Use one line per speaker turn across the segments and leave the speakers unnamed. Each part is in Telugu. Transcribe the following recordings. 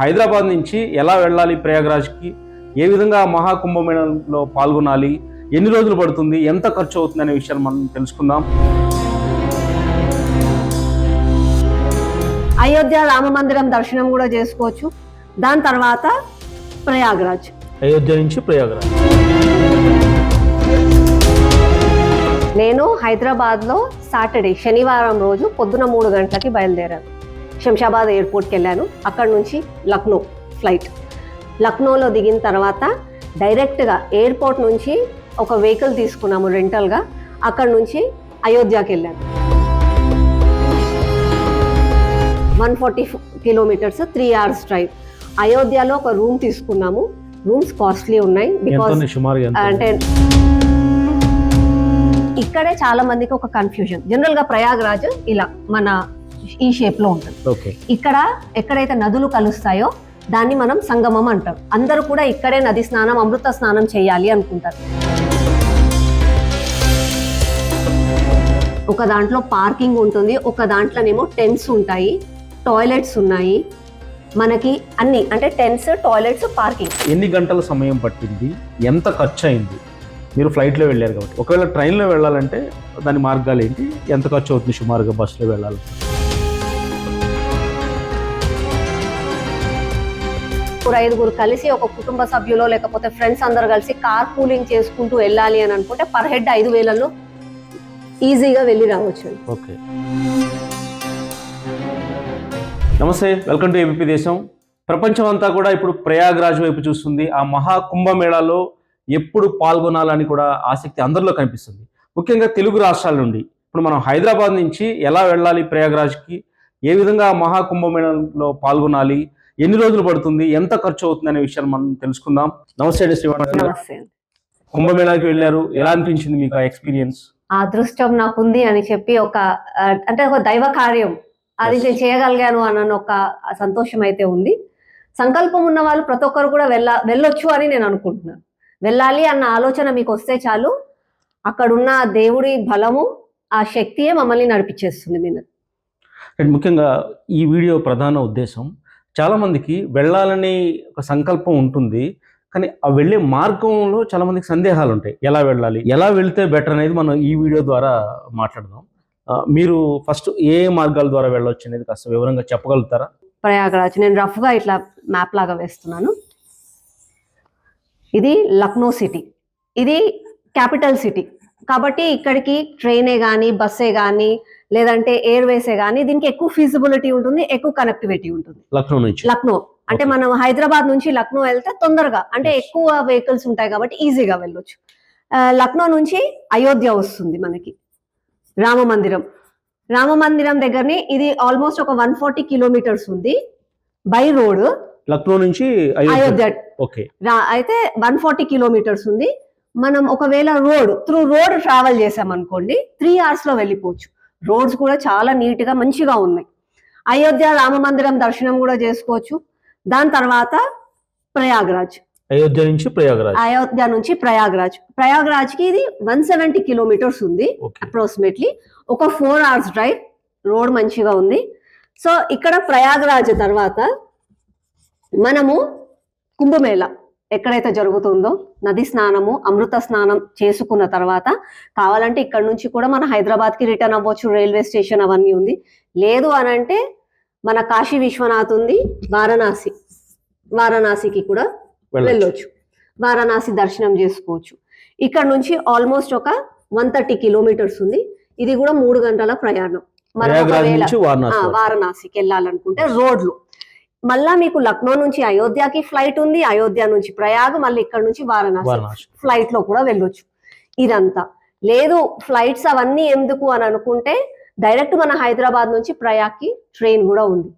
హైదరాబాద్ నుంచి ఎలా వెళ్ళాలి ప్రయాగ్రాజ్కి? ఏ విధంగా మహాకుంభమేళలో పాల్గొనాలి? ఎన్ని రోజులు పడుతుంది? ఎంత ఖర్చు అవుతుంది అనే విషయాన్ని మనం తెలుసుకుందాం.
అయోధ్య రామ మందిరం దర్శనం కూడా చేసుకోవచ్చు. దాని తర్వాత ప్రయాగ్రాజ్.
అయోధ్య నుంచి ప్రయాగ్రాజ్.
నేను హైదరాబాద్లో సాటర్డే శనివారం రోజు పొద్దున మూడు గంటలకి బయలుదేరాను. శంషాబాద్ ఎయిర్పోర్ట్కి వెళ్ళాను. అక్కడ నుంచి లక్నో ఫ్లైట్. లక్నోలో దిగిన తర్వాత డైరెక్ట్గా ఎయిర్పోర్ట్ నుంచి ఒక వెహికల్ తీసుకున్నాము రెంటల్గా. అక్కడ నుంచి అయోధ్యకి వెళ్ళాను. One forty kilometers three hours drive. అయోధ్యలో ఒక రూమ్ తీసుకున్నాము. రూమ్స్ కాస్ట్లీ ఉన్నాయి. బికాస్? అంటే ఇక్కడే చాలా మందికి ఒక కన్ఫ్యూజన్ జనరల్గా ప్రయాగ్రాజ్ ఇలా మన ఈ షేప్లో ఉంటుంది.
ఓకే.
ఇక్కడ ఎక్కడైతే నదులు కలుస్తాయో దాన్ని మనం సంగమం అంటాం. అందరూ కూడా ఇక్కడే నది స్నానం అమృత స్నానం చేయాలి అనుకుంటారు. ఒక దాంట్లో పార్కింగ్ ఉంటుంది ఒక దాంట్లోనేమో టెంట్స్ ఉంటాయి టాయిలెట్స్ ఉన్నాయి. మనకి అన్ని అంటే టెంట్స్ టాయిలెట్స్ పార్కింగ్.
ఎన్ని గంటల సమయం పట్టింది? ఎంత ఖర్చు అయింది మీరు ఫ్లైట్లో వెళ్ళారు కాబట్టి. ఒకవేళ ట్రైన్లో వెళ్ళాలంటే దాని మార్గాలు ఏంటి? ఎంత ఖర్చు అవుతుంది సుమారుగా బస్సులో వెళ్ళాలి
ముగ్గురు ఐదుగురు కలిసి ఒక కుటుంబ సభ్యులో లేకపోతే ఫ్రెండ్స్ అందరు కలిసి కార్ పూలింగ్ చేసుకుంటూ వెళ్ళాలి అని అనుకుంటే పర్ హెడ్ ఐదు వేలలో ఈజీగా వెళ్ళి రావచ్చు.
ఓకే. నమస్తే వెల్కమ్ టు ఏబిపి దేశం. ప్రపంచం అంతా కూడా ఇప్పుడు ప్రయాగ్రాజ్ వైపు చూస్తుంది. ఆ మహా కుంభమేళాలో ఎప్పుడు పాల్గొనాలని కూడా ఆసక్తి అందరిలో కనిపిస్తుంది. ముఖ్యంగా తెలుగు రాష్ట్రాల నుండి. ఇప్పుడు మనం హైదరాబాద్ నుంచి ఎలా వెళ్ళాలి ప్రయాగ్రాజ్కి? ఏ విధంగా మహా కుంభమేళంలో పాల్గొనాలి? ఎన్ని రోజులు పడుతుంది ఎంత ఖర్చు అవుతుంది అనే విషయాన్ని మనం తెలుసుకుందాం. నమస్తే అండి శ్రీవాణి కుంభమేళాకి వెళ్ళారు. ఎలా అనిపించింది మీకు ఆ ఎక్స్పీరియన్స్?
ఆ అదృష్టం నాకుంది అని చెప్పి ఒక అంటే ఒక దైవ కార్యం. అది. నేను చేయగలిగాను అన్న ఒక సంతోషం అయితే ఉంది. సంకల్పం ఉన్న వాళ్ళు ప్రతి ఒక్కరు కూడా వెళ్ళ వెళ్ళొచ్చు అని నేను అనుకుంటున్నాను. వెళ్ళాలి అన్న ఆలోచన మీకు వస్తే చాలు. అక్కడున్న దేవుడి బలము ఆ శక్తియే మమ్మల్ని నడిపించేస్తుంది మీరు
ముఖ్యంగా ఈ వీడియో ప్రధాన ఉద్దేశం. చాలామందికి వెళ్ళాలని ఒక సంకల్పం ఉంటుంది. కానీ ఆ వెళ్ళే మార్గంలో చాలా మందికి సందేహాలు ఉంటాయి. ఎలా వెళ్ళాలి? ఎలా వెళ్తే బెటర్ అనేది మనం ఈ వీడియో ద్వారా మాట్లాడదాం. మీరు ఫస్ట్ ఏ మార్గాల ద్వారా వెళ్ళవచ్చు అనేది కాస్త వివరంగా చెప్పగలుగుతారా?
ప్రయాగరాజ్. నేను రఫ్గా ఇట్లా మ్యాప్ లాగా వేస్తున్నాను. ఇది లక్నో సిటీ ఇది క్యాపిటల్ సిటీ కాబట్టి ఇక్కడికి ట్రైనే కానీ బస్సే కానీ లేదంటే ఎయిర్వేసే కానీ దీనికి ఎక్కువ ఫీజిబిలిటీ ఉంటుంది ఎక్కువ కనెక్టివిటీ ఉంటుంది.
లక్నో నుంచి.
లక్నో. అంటే. మనం హైదరాబాద్ నుంచి లక్నో వెళ్తే తొందరగా అంటే. ఎక్కువ వెహికల్స్ ఉంటాయి కాబట్టి ఈజీగా వెళ్ళొచ్చు. లక్నో నుంచి అయోధ్య వస్తుంది మనకి. రామ మందిరం. రామ మందిరం దగ్గరని ఇది ఆల్మోస్ట్ ఒక వన్ ఫార్టీ కిలోమీటర్స్ ఉంది. బై రోడ్
లక్నో నుంచి అయోధ్య. ఓకే.
అయితే వన్ ఫార్టీ కిలోమీటర్స్ ఉంది. మనం ఒకవేళ రోడ్ త్రూ రోడ్ ట్రావెల్ చేసాం అనుకోండి త్రీ అవర్స్లో వెళ్ళిపోవచ్చు. రోడ్స్ కూడా చాలా నీట్గా మంచిగా ఉన్నాయి. అయోధ్య రామ మందిరం దర్శనం కూడా చేసుకోవచ్చు. దాని తర్వాత ప్రయాగ్రాజ్.
అయోధ్య నుంచి ప్రయాగరాజ్.
అయోధ్య నుంచి ప్రయాగ్రాజ్. ప్రయాగ్రాజ్కి ఇది వన్ సెవెంటీ కిలోమీటర్స్ ఉంది అప్రాక్సిమేట్లీ. ఒక ఫోర్ అవర్స్ డ్రైవ్. రోడ్ మంచిగా ఉంది. సో ఇక్కడ ప్రయాగరాజ్ తర్వాత మనము కుంభమేళ. ఎక్కడైతే జరుగుతుందో నది స్నానము అమృత స్నానం చేసుకున్న తర్వాత కావాలంటే ఇక్కడ నుంచి కూడా మన హైదరాబాద్కి రిటర్న్ అవ్వచ్చు రైల్వే స్టేషన్ అవన్నీ ఉంది. లేదు అని అంటే మన కాశీ విశ్వనాథ్ ఉంది వారణాసి. వారణాసికి కూడా
వెళ్ళొచ్చు.
వారణాసి దర్శనం చేసుకోవచ్చు. ఇక్కడ నుంచి ఆల్మోస్ట్ ఒక వన్ థర్టీ కిలోమీటర్స్ ఉంది. ఇది కూడా మూడు గంటల ప్రయాణం. మనం. వారణాసికి వెళ్ళాలనుకుంటే రోడ్లు. మళ్ళా మీకు లక్నో నుంచి అయోధ్యకి ఫ్లైట్ ఉంది అయోధ్య నుంచి ప్రయాగ్ మళ్ళీ ఇక్కడ నుంచి వారణాసి ఫ్లైట్లో కూడా వెళ్ళొచ్చు. ఇదంతా. లేదు ఫ్లైట్స్ అవన్నీ ఎందుకు అని అనుకుంటే డైరెక్ట్ మన హైదరాబాద్ నుంచి ప్రయాగ్కి ట్రైన్ కూడా ఉంది.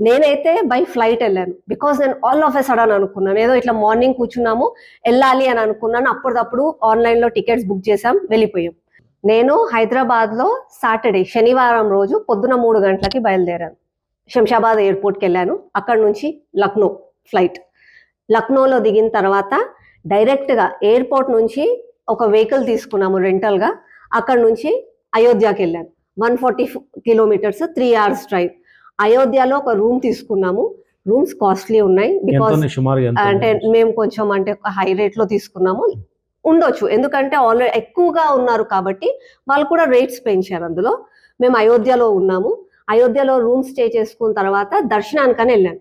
నేనైతే బై ఫ్లైట్ వెళ్ళాను. బికాస్ నేను ఆల్ ఆఫ్ ఎ సడన్ అనుకున్నాను. ఏదో ఇట్లా మార్నింగ్ కూర్చున్నాము వెళ్ళాలి అని అనుకున్నాను. అప్పటిదప్పుడు ఆన్లైన్లో టికెట్స్ బుక్ చేసాం వెళ్ళిపోయాం. నేను హైదరాబాద్లో సాటర్డే శనివారం రోజు పొద్దున మూడు గంటలకి బయలుదేరాను. శంషాబాద్ ఎయిర్పోర్ట్కి వెళ్ళాను. అక్కడ నుంచి లక్నో ఫ్లైట్. లక్నోలో దిగిన తర్వాత డైరెక్ట్గా ఎయిర్పోర్ట్ నుంచి ఒక వెహికల్ తీసుకున్నాము రెంటల్గా. అక్కడ నుంచి అయోధ్యకి వెళ్ళాను. One forty kilometers three hours drive. అయోధ్యలో ఒక రూమ్ తీసుకున్నాము. రూమ్స్ కాస్ట్లీ ఉన్నాయి బికాస్ అంటే? మేము కొంచెం అంటే హై రేట్లో తీసుకున్నాము. ఉండొచ్చు. ఎందుకంటే ఆల్రెడీ ఎక్కువగా ఉన్నారు కాబట్టి వాళ్ళు కూడా రేట్స్ పెంచారు అందులో. మేము అయోధ్యలో ఉన్నాము. అయోధ్యలో రూమ్ స్టే చేసుకున్న తర్వాత దర్శనానికని వెళ్ళాను.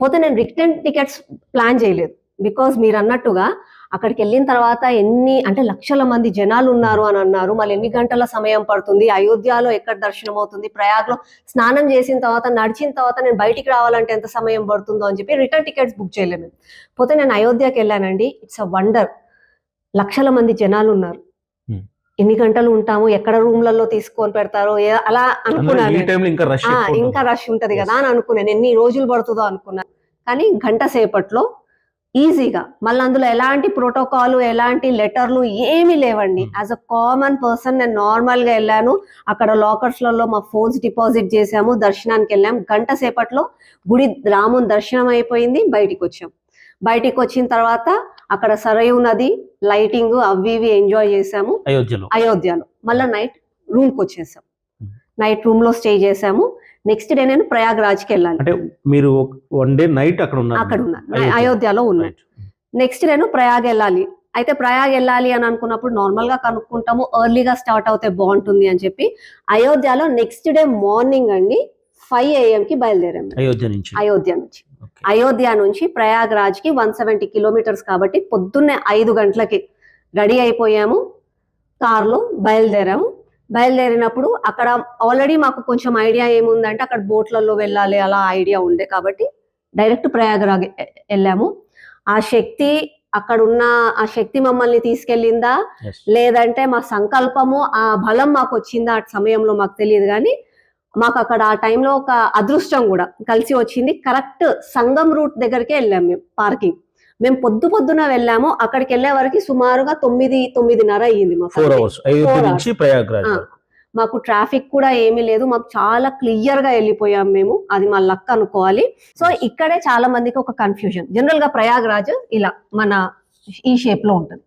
పోతే నేను రిటర్న్ టికెట్స్ ప్లాన్ చేయలేదు. బికాజ్ మీరు అన్నట్టుగా అక్కడికి వెళ్ళిన తర్వాత ఎన్ని అంటే లక్షల మంది జనాలు ఉన్నారు అని అన్నారు. మళ్ళీ ఎన్ని గంటల సమయం పడుతుంది? అయోధ్యలో ఎక్కడ దర్శనం అవుతుంది? ప్రయాగ్లో స్నానం చేసిన తర్వాత నడిచిన తర్వాత నేను బయటికి రావాలంటే ఎంత సమయం పడుతుందో అని చెప్పి రిటర్న్ టికెట్స్ బుక్ చేయలేము పోతే నేను అయోధ్యకి వెళ్ళానండి. ఇట్స్ అ వండర్ లక్షల మంది జనాలు ఉన్నారు. ఎన్ని గంటలు ఉంటాము ఎక్కడ రూమ్లలో తీసుకొని పెడతారో అలా అనుకున్నాను
ఇంకా రష్
ఉంటది. కదా అని అనుకున్నాను. ఎన్ని రోజులు పడుతుందో అనుకున్నాను కానీ గంట సేపట్లో ఈజీగా మళ్ళీ అందులో ఎలాంటి ప్రోటోకాల్ ఎలాంటి లెటర్లు ఏమీ లేవండి. యాజ్ అ కామన్ పర్సన్ నేను నార్మల్గా వెళ్ళాను. అక్కడ లాకర్స్లలో మా ఫోన్స్ డిపాజిట్ చేసాము దర్శనానికి వెళ్ళాము. గంట సేపట్లో గుడి రాముని దర్శనం అయిపోయింది బయటికి వచ్చాం. బయటికి వచ్చిన తర్వాత అక్కడ సరయు నది లైటింగ్ అవి ఇవి ఎంజాయ్ చేసాము
అయోధ్యలో.
అయోధ్యలో. మళ్ళీ నైట్ రూమ్కి వచ్చేసాం.
Hmm.
నైట్ రూమ్లో స్టే చేసాము నెక్స్ట్ డే నేను ప్రయాగ్రాజ్కి వెళ్ళాలి.
అంటే మీరు వన్ డే నైట్ అక్కడ ఉన్నారు.
అక్కడ ఉన్నాను
అయోధ్య.
అయోధ్యలో ఉన్నాను
Right.
నెక్స్ట్ నేను ప్రయాగ్ వెళ్ళాలి. అయితే ప్రయాగ్ వెళ్ళాలి అని అనుకున్నప్పుడు నార్మల్గా కనుక్కుంటాము ఎర్లీగా స్టార్ట్ అవుతే బాగుంటుంది అని చెప్పి. అయోధ్యలో నెక్స్ట్ డే మార్నింగ్ అండి ఫైవ్ ఏఎం కి బయలుదేరాము.
అయోధ్య నుంచి.
అయోధ్య నుంచి. అయోధ్య నుంచి ప్రయాగ్రాజ్కి వన్ సెవెంటీ కిలోమీటర్స్ కాబట్టి పొద్దున్నే ఐదు గంటలకి రెడీ అయిపోయాము. కార్లో బయలుదేరాము. బయలుదేరినప్పుడు అక్కడ ఆల్రెడీ మాకు కొంచెం ఐడియా ఏముందంటే అక్కడ బోట్లలో వెళ్ళాలి అలా ఐడియా ఉండే కాబట్టి డైరెక్ట్ ప్రయాగరాజ్ వెళ్ళాము. ఆ శక్తి అక్కడ ఉన్న ఆ శక్తి మమ్మల్ని తీసుకెళ్ళిందా. లేదంటే మా సంకల్పము ఆ బలం మాకు వచ్చిందా? ఆ సమయంలో మాకు తెలియదు కానీ మాకు అక్కడ ఆ టైంలో ఒక అదృష్టం కూడా కలిసి వచ్చింది. కరెక్ట్ సంగం రూట్ దగ్గరికే వెళ్ళాం మేము పార్కింగ్ మేము పొద్దు పొద్దున వెళ్ళాము. అక్కడికి వెళ్ళే వరకు సుమారుగా తొమ్మిది తొమ్మిదిన్నర అయ్యింది మాకు. మాకు ట్రాఫిక్ కూడా ఏమీ లేదు. మాకు చాలా క్లియర్గా వెళ్ళిపోయాం మేము. అది మా లక్ అనుకోవాలి. సో ఇక్కడే చాలా మందికి ఒక కన్ఫ్యూజన్ జనరల్గా ప్రయాగ్రాజ్ ఇలా మన ఈ షేప్లో ఉంటుంది.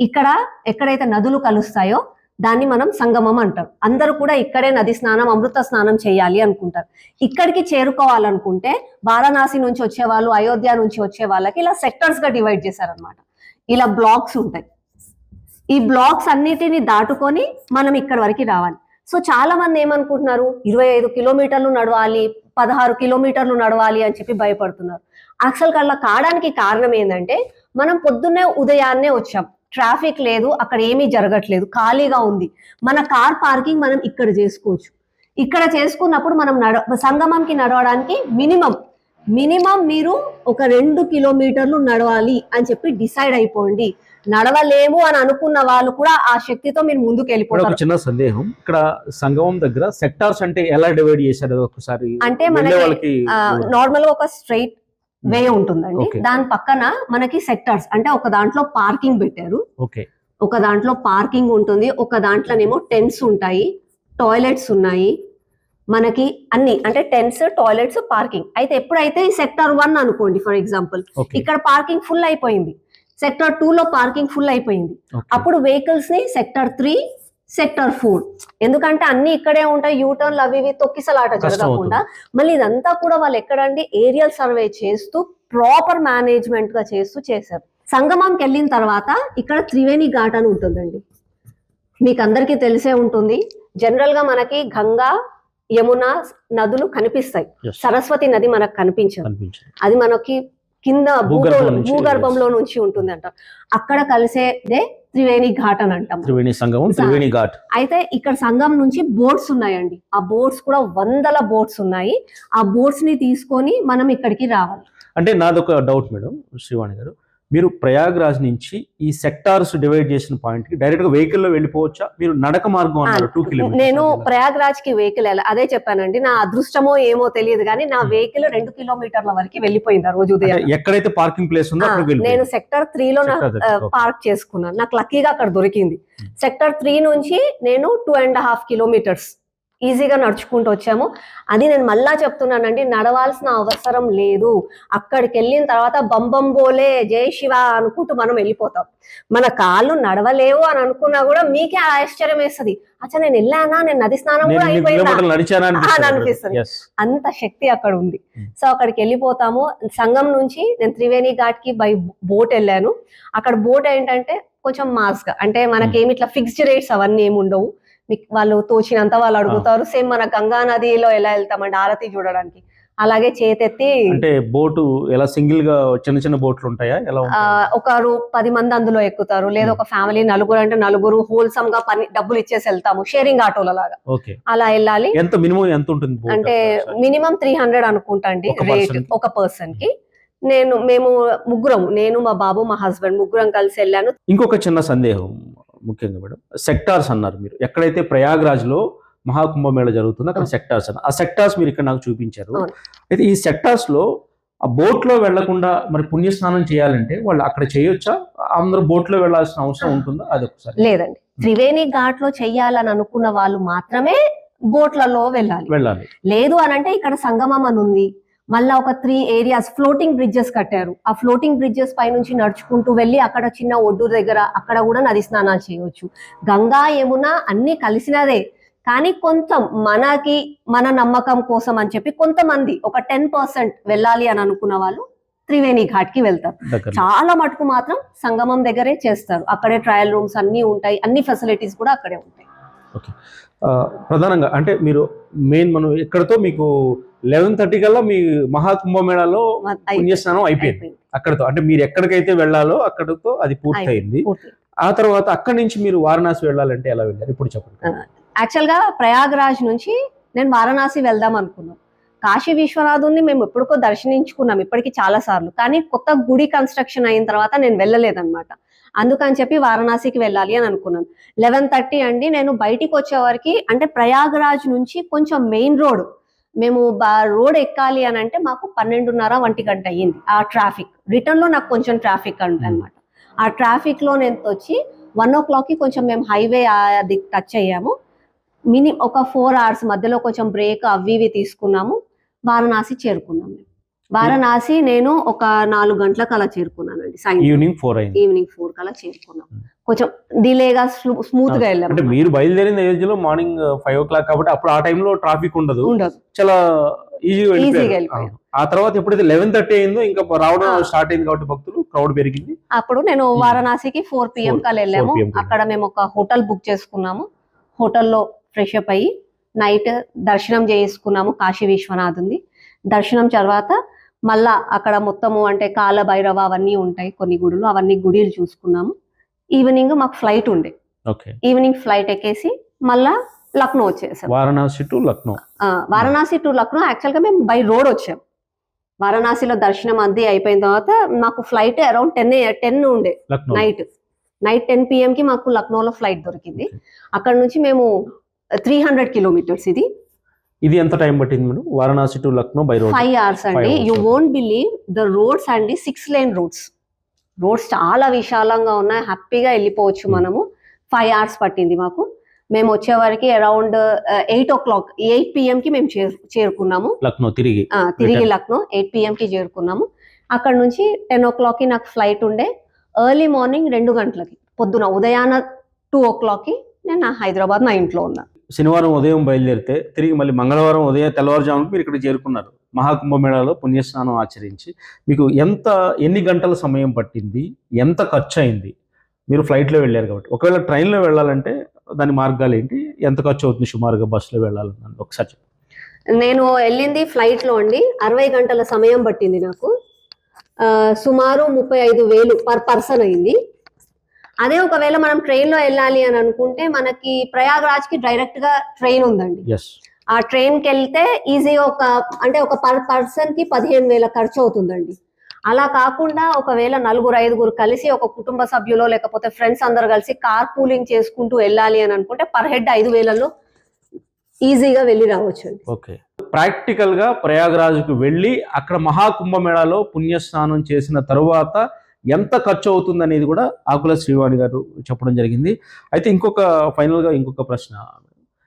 ఇక్కడ ఎక్కడైతే నదులు కలుస్తాయో దాన్ని మనం సంగమం అంటాం. అందరూ కూడా ఇక్కడే నది స్నానం అమృత స్నానం చేయాలి అనుకుంటారు. ఇక్కడికి చేరుకోవాలనుకుంటే వారణాసి నుంచి వచ్చే వాళ్ళు అయోధ్య నుంచి వచ్చే వాళ్ళకి ఇలా సెక్టర్స్గా డివైడ్ చేశారనమాట ఇలా బ్లాక్స్ ఉంటాయి. ఈ బ్లాక్స్ అన్నిటిని దాటుకొని మనం ఇక్కడ వరకు రావాలి. సో చాలా మంది ఏమనుకుంటున్నారు? ఇరవై ఐదు కిలోమీటర్లు నడవాలి పదహారు కిలోమీటర్లు నడవాలి అని చెప్పి భయపడుతున్నారు. అసలు కల్లా కావడానికి కారణం ఏంటంటే మనం పొద్దున్నే ఉదయాన్నే వచ్చాం. ట్రాఫిక్ లేదు అక్కడ ఏమీ జరగట్లేదు ఖాళీగా ఉంది. మన కార్ పార్కింగ్ మనం ఇక్కడ చేసుకోవచ్చు. ఇక్కడ చేసుకున్నప్పుడు మనం నడ సంగమంకి నడవడానికి మినిమం మినిమం మీరు ఒక రెండు కిలోమీటర్లు నడవాలి అని చెప్పి డిసైడ్ అయిపోండి. నడవలేము అని అనుకున్న వాళ్ళు కూడా ఆ శక్తితో మీరు ముందుకు వెళ్ళిపోతారు
చిన్న సందేహం ఇక్కడ సంగమం దగ్గర సెక్టార్స్ అంటే ఎలా డివైడ్ చేశారు? ఒకసారి
అంటే మనకి, నార్మల్గా ఒక స్ట్రైట్ వే ఉంటుందండి.
Okay.
దాని పక్కన మనకి సెక్టర్స్ అంటే ఒక దాంట్లో పార్కింగ్ పెట్టారు. ఒక దాంట్లో పార్కింగ్ ఉంటుంది. ఒక దాంట్లోనేమో టెంట్స్ ఉంటాయి. టాయిలెట్స్ ఉన్నాయి. మనకి అన్ని అంటే టెంట్స్ టాయిలెట్స్ పార్కింగ్ అయితే ఎప్పుడైతే ఈ సెక్టర్ వన్ అనుకోండి ఫర్ ఎగ్జాంపుల్ ఇక్కడ పార్కింగ్ ఫుల్ అయిపోయింది. సెక్టర్ టూ లో పార్కింగ్ ఫుల్ అయిపోయింది. అప్పుడు వెహికల్స్ని సెక్టర్ త్రీ సెక్టర్ ఫోర్ ఎందుకంటే అన్ని ఇక్కడే ఉంటాయి యూటర్న్లు అవి ఇవి తొక్కిసలాట జరగకుండా. మళ్ళీ ఇదంతా కూడా వాళ్ళు ఎక్కడండి? ఏరియల్ సర్వే చేస్తూ ప్రాపర్ మేనేజ్మెంట్గా చేస్తూ చేశారు. సంగమంకి వెళ్ళిన తర్వాత ఇక్కడ త్రివేణి ఘాట్ అని ఉంటుందండి. మీకు అందరికీ తెలిసే ఉంటుంది. జనరల్గా మనకి గంగా యమున నదులు కనిపిస్తాయి. సరస్వతి నది మనకు కనిపించింది. అది మనకి కింద భూగర్భంలో నుంచి ఉంటుంది అంట అక్కడ కలిసేదే త్రివేణి ఘాట్ అని అంటాం.
త్రివేణి సంగమం త్రివేణి ఘాట్.
అయితే ఇక్కడ సంఘం నుంచి బోట్స్ ఉన్నాయండి. ఆ బోట్స్ కూడా వందల బోట్స్ ఉన్నాయి. ఆ బోట్స్ని తీసుకొని మనం ఇక్కడికి రావాలి.
అంటే నాదొక డౌట్ మేడం శ్రీవాణి గారు. మీరు ప్రయాగ్రాజ్ నుంచి ఈ సెక్టార్స్ డివైడ్ చేసిన పాయింట్కి డైరెక్ట్గా వెహికల్లో వెళ్ళిపోవచ్చా? మీరు నడక మార్గం అన్నారు టూ కిలోమీటర్స్
నేను ప్రయాగ్రాజ్కి వెహికల్ అదే చెప్పానండి. నా అదృష్టమో ఏమో తెలియదు కానీ నా
Hmm.
వెహికల్ రెండు కిలోమీటర్ల వరకు వెళ్ళిపోయింది ఆ రోజు ఉదయం.
ఎక్కడైతే పార్కింగ్ ప్లేస్ ఉందో
నేను సెక్టర్ త్రీ లో. పార్క్ చేసుకున్నాను. నాకు లక్కీగా అక్కడ దొరికింది.
Hmm.
సెక్టర్ త్రీ నుంచి నేను టూ అండ్ హాఫ్ కిలోమీటర్స్ ఈజీగా నడుచుకుంటూ వచ్చాము. అది నేను మళ్ళా చెప్తున్నానండి నడవాల్సిన అవసరం లేదు. అక్కడికి వెళ్ళిన తర్వాత బంబం బోలే జై శివ అనుకుంటూ మనం వెళ్ళిపోతాం. మన కాళ్ళు నడవలేవు అని అనుకున్నా కూడా మీకే ఆశ్చర్యం వేస్తుంది. అచ్చా నేను వెళ్ళానా? నేను నది స్నానం
నేను
కూడా అయిపోయిందా? అనిపిస్తుంది. అంత శక్తి అక్కడ ఉంది.
Hmm.
సో అక్కడికి వెళ్ళిపోతాము సంగం నుంచి నేను త్రివేణి ఘాట్కి బై బోట్ వెళ్ళాను. అక్కడ బోట్ ఏంటంటే కొంచెం మాస్గా అంటే మనకేమి ఇట్లా ఫిక్స్డ్ రేట్స్ అవన్నీ ఏమి ఉండవు. మీకు వాళ్ళు తోచినంత వాళ్ళు అడుగుతారు. సేమ్ మన గంగా నదిలో ఎలా వెళ్తామండి ఆరతి చూడడానికి. అలాగే చేతెత్తి
అంటే బోటు ఎలా సింగిల్గా చిన్న చిన్న బోట్లు ఉంటాయా? ఎలా
ఒకరు పది మంది అందులో ఎక్కుతారు. లేదా ఒక ఫ్యామిలీ నలుగురు అంటే నలుగురు హోల్సమ్గా పని డబ్బులు ఇచ్చేసి వెళ్తాము. షేరింగ్ ఆటోల లాగా. అలా వెళ్ళాలి.
ఎంత మినిమం ఎంత ఉంటుంది
అంటే? మినిమం త్రీ హండ్రెడ్ అనుకుంటా అండి. రేట్? ఒక పర్సన్కి? నేను మేము ముగ్గురం నేను మా బాబు మా హస్బెండ్ ముగ్గురం కలిసి వెళ్ళాను.
ఇంకొక చిన్న సందేహం. ముఖ్యంగా మేడం. సెక్టార్స్ అన్నారు మీరు. ఎక్కడైతే ప్రయాగ్రాజ్లో మహాకుంభమేళ జరుగుతుందో అక్కడ. సెక్టార్స్ అన్న ఆ సెక్టార్స్ మీరు ఇక్కడ నాకు చూపించారు. అయితే ఈ సెక్టార్స్లో ఆ బోట్లో వెళ్ళకుండా మరి పుణ్యస్నానం చేయాలంటే వాళ్ళు అక్కడ చేయొచ్చా? అందరూ బోట్లో వెళ్ళాల్సిన అవసరం ఉంటుందా? అది ఒకసారి.
లేదండి. త్రివేణి ఘాట్లో చెయ్యాలని అనుకున్న వాళ్ళు మాత్రమే బోట్లలో వెళ్ళాలి.
వెళ్ళాలి.
లేదు అని అంటే ఇక్కడ సంగమం అని ఉంది. మళ్ళా ఒక త్రీ ఏరియాస్ ఫ్లోటింగ్ బ్రిడ్జెస్ కట్టారు. ఆ ఫ్లోటింగ్ బ్రిడ్జెస్ పై నుంచి నడుచుకుంటూ వెళ్ళి అక్కడ చిన్న ఒడ్డు దగ్గర అక్కడ కూడా నది స్నానాలు చేయవచ్చు. గంగా యమున అన్ని కలిసినదే. కానీ కొంత మనకి మన నమ్మకం కోసం అని చెప్పి కొంతమంది ఒక టెన్ పర్సెంట్ వెళ్ళాలి అని అనుకున్న వాళ్ళు త్రివేణి ఘాట్కి వెళ్తారు చాలా మటుకు మాత్రం సంగమం దగ్గరే చేస్తారు. అక్కడే ట్రయల్ రూమ్స్ అన్ని ఉంటాయి. అన్ని ఫెసిలిటీస్ కూడా అక్కడే ఉంటాయి.
ఆ, ప్రధానంగా అంటే మీరు మెయిన్ మనం ఎక్కడతో మీకు లెవెన్ థర్టీ కల్లా మీ మహాకుంభమేళాలో. పుణ్యస్నానం అయిపోయింది. అక్కడతో అంటే మీరు ఎక్కడికైతే వెళ్ళాలో అక్కడతో అది పూర్తయింది
పూర్తి.
ఆ తర్వాత అక్కడి నుంచి మీరు వారణాసి వెళ్ళాలంటే ఎలా వెళ్ళారు ఇప్పుడు చెప్పండి
యాక్చువల్గా ప్రయాగ్రాజ్ నుంచి నేను వారణాసి వెళ్దాం అనుకున్నాం కాశీ విశ్వనాథుని మేము ఎప్పటికో దర్శించుకున్నాం ఇప్పటికి చాలా సార్లు. కానీ కొత్త గుడి కన్స్ట్రక్షన్ అయిన తర్వాత నేను వెళ్ళలేదన్నమాట. అందుకని చెప్పి వారణాసికి వెళ్ళాలి అని అనుకున్నాను. లెవెన్ థర్టీ అండి నేను బయటికి వచ్చేవారికి అంటే ప్రయాగరాజ్ నుంచి కొంచెం మెయిన్ రోడ్. మేము రోడ్ ఎక్కాలి అని అంటే మాకు పన్నెండున్నర ఒంటి గంట అయ్యింది ఆ ట్రాఫిక్ రిటర్న్లో నాకు కొంచెం ట్రాఫిక్ అనమాట ఆ ట్రాఫిక్లో నేను వచ్చి వన్ ఓ క్లాక్కి కొంచెం మేము హైవే అది టచ్ అయ్యాము. మినిమం ఒక ఫోర్ అవర్స్ మధ్యలో కొంచెం బ్రేక్ అవి ఇవి తీసుకున్నాము. వారణాసి చేరుకున్నాం మేము. వారణాసి నేను ఒక నాలుగు గంటలకు అలా చేరుకున్నానండి సాయంత్రం.
ఈవినింగ్ ఫోర్ అయింది.
ఈవినింగ్ ఫోర్ కలా చేరుకున్నాం.
Hmm.
కొంచెం డిలేగా స్మూత్గా వెళ్ళాము
అంటే మీరు బయలుదేరిన ఏజ్లో మార్నింగ్ ఫైవ్ ఓ క్లాక్ కాబట్టి అప్పుడు ఆ టైంలో ట్రాఫిక్ ఉండదు.
ఉండదు.
చాలా ఈజీగా
వెళ్ళిపోయాం.
ఆ తర్వాత ఎప్పుడైతే లెవెన్ థర్టీ అయిందో ఇంకా రావడం. స్టార్ట్ అయింది కాబట్టి భక్తులు క్రౌడ్ పెరిగింది.
అప్పుడు నేను
Hmm.
వారణాసికి ఫోర్ పిఎం కల్లా వెళ్ళాము.
4 PM కి.
అక్కడ మేము ఒక హోటల్ బుక్ చేసుకున్నాము. హోటల్లో ఫ్రెష్ అప్ అయ్యి నైట్ దర్శనం చేసుకున్నాము కాశీ విశ్వనాథుంది. దర్శనం తర్వాత మళ్ళా అక్కడ మొత్తము అంటే కాల భైరవ అవన్నీ ఉంటాయి కొన్ని గుడులు అవన్నీ గుడిలు చూసుకున్నాము. ఈవినింగ్ మాకు ఫ్లైట్ ఉండే. ఈవినింగ్ ఫ్లైట్ ఎక్కేసి మళ్ళా లక్నో వచ్చేసాం.
వారణాసి టు లక్నో.
వారణాసి టు లక్నో యాక్చువల్గా మేము బై రోడ్ వచ్చాం. వారణాసిలో దర్శనం అది అయిపోయిన తర్వాత మాకు ఫ్లైట్ అరౌండ్ టెన్ టెన్ ఉండే నైట్. నైట్ టెన్ పిఎం కి మాకు లక్నోలో ఫ్లైట్ దొరికింది. అక్కడ నుంచి మేము త్రీ హండ్రెడ్ కిలోమీటర్స్ ఇది.
ఇది ఎంత టైం పట్టింది madam? Varanasi to Lucknow by road?
Five hours అండి. You. Won't believe the roads అండి సిక్స్ లేన్ రోడ్స్ రోడ్స్ చాలా విశాలంగా ఉన్నాయి. హ్యాపీగా వెళ్ళిపోవచ్చు
Hmm.
మనము. ఫైవ్ అవర్స్ పట్టింది మాకు. మేము వచ్చే వరకు around eight o'clock eight PM కి మేము చేరు- చేరుకున్నాము.
లక్నో తిరిగి.
తిరిగి. లక్నో ఎయిట్ పిఎం కి చేరుకున్నాము. అక్కడ నుంచి టెన్ ఓ క్లాక్కి నాకు ఫ్లైట్ ఉండే. ఎర్లీ మార్నింగ్ రెండు గంటలకి. పొద్దున ఉదయాన టూ ఓ క్లాక్కి నేను నా హైదరాబాద్ నా ఇంట్లో ఉన్నా.
శనివారం ఉదయం బయలుదేరితే తిరిగి మళ్ళీ మంగళవారం ఉదయం తెల్లవారుజామునకి మీరు ఇక్కడ చేరుకున్నారు. మహాకుంభమేళాలో పుణ్యస్నానం ఆచరించి మీకు ఎంత ఎన్ని గంటల సమయం పట్టింది? ఎంత ఖర్చు అయింది మీరు ఫ్లైట్లో వెళ్ళారు కాబట్టి. ఒకవేళ ట్రైన్లో వెళ్ళాలంటే దాని మార్గాలు ఏంటి ఎంత ఖర్చు అవుతుంది సుమారుగా బస్సులో వెళ్ళాలని ఒకసారి
నేను వెళ్ళింది ఫ్లైట్లో అండి. అరవై గంటల సమయం పట్టింది నాకు. సుమారు ముప్పై ఐదు వేలు పర్ పర్సన్ అయింది. అదే ఒకవేళ మనం ట్రైన్లో వెళ్ళాలి అని అనుకుంటే మనకి ప్రయాగ్రాజ్కి డైరెక్ట్గా ట్రైన్ ఉందండి. ఆ ట్రైన్కి వెళ్తే ఈజీగా ఒక అంటే ఒక పర్ పర్సన్కి పదిహేను వేల ఖర్చు అవుతుందండి. అలా కాకుండా ఒకవేళ నలుగురు ఐదుగురు కలిసి ఒక కుటుంబ సభ్యులో లేకపోతే ఫ్రెండ్స్ అందరు కలిసి కార్ పూలింగ్ చేసుకుంటూ వెళ్ళాలి అని అనుకుంటే పర్ హెడ్ ఐదు వేలలో ఈజీగా వెళ్ళి రావచ్చు
ఓకే ప్రాక్టికల్గా ప్రయాగరాజ్కు వెళ్ళి అక్కడ మహాకుంభమేళాలో పుణ్యస్నానం చేసిన తరువాత ఎంత ఖర్చు అవుతుంది అనేది కూడా ఆకుల శ్రీవాణి గారు చెప్పడం జరిగింది. అయితే ఇంకొక ఫైనల్గా ఇంకొక ప్రశ్న.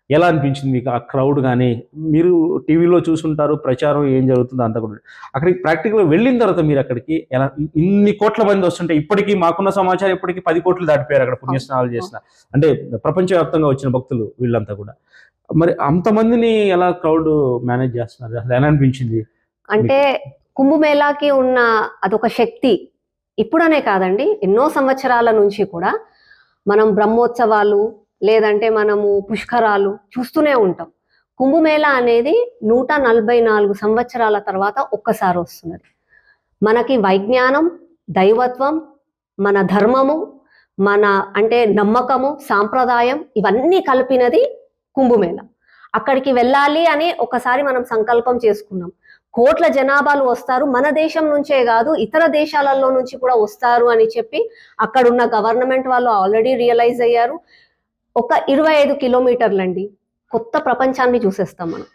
ఎలా అనిపించింది మీకు ఆ క్రౌడ్ కానీ మీరు టీవీలో చూసుంటారు ప్రచారం ఏం జరుగుతుందో అంతా కూడా. అక్కడికి ప్రాక్టికల్గా వెళ్ళిన తర్వాత మీరు అక్కడికి ఎలా ఇన్ని కోట్ల మంది వస్తుంటే ఇప్పటికీ మాకున్న సమాచారం ఇప్పటికీ పది కోట్లు దాటిపోయారు అక్కడ పుణ్యస్నానాలు చేసిన. అంటే ప్రపంచవ్యాప్తంగా వచ్చిన భక్తులు వీళ్ళంతా కూడా. మరి అంతమందిని ఎలా క్రౌడ్ మేనేజ్ చేస్తున్నారు? అసలు ఎలా అనిపించింది?
అంటే కుంభమేళాకి ఉన్న అదొక శక్తి. ఇప్పుడనే కాదండి ఎన్నో సంవత్సరాల నుంచి కూడా మనం బ్రహ్మోత్సవాలు లేదంటే మనము పుష్కరాలు చూస్తూనే ఉంటాం. కుంభమేళ అనేది నూట నలభై నాలుగు సంవత్సరాల తర్వాత ఒక్కసారి వస్తున్నది. మనకి వైజ్ఞానం దైవత్వం మన ధర్మము మన అంటే నమ్మకము సాంప్రదాయం ఇవన్నీ కలిపినది కుంభమేళ. అక్కడికి వెళ్ళాలి అని ఒకసారి మనం సంకల్పం చేసుకున్నాం. కోట్ల జనాభాలు వస్తారు. మన దేశం నుంచే కాదు ఇతర దేశాలలో నుంచి కూడా వస్తారు అని చెప్పి అక్కడ ఉన్న గవర్నమెంట్ వాళ్ళు ఆల్రెడీ రియలైజ్ అయ్యారు. ఒక ఇరవై ఐదు కిలోమీటర్లండి. కొత్త ప్రపంచాన్ని చూసేస్తాం మనం.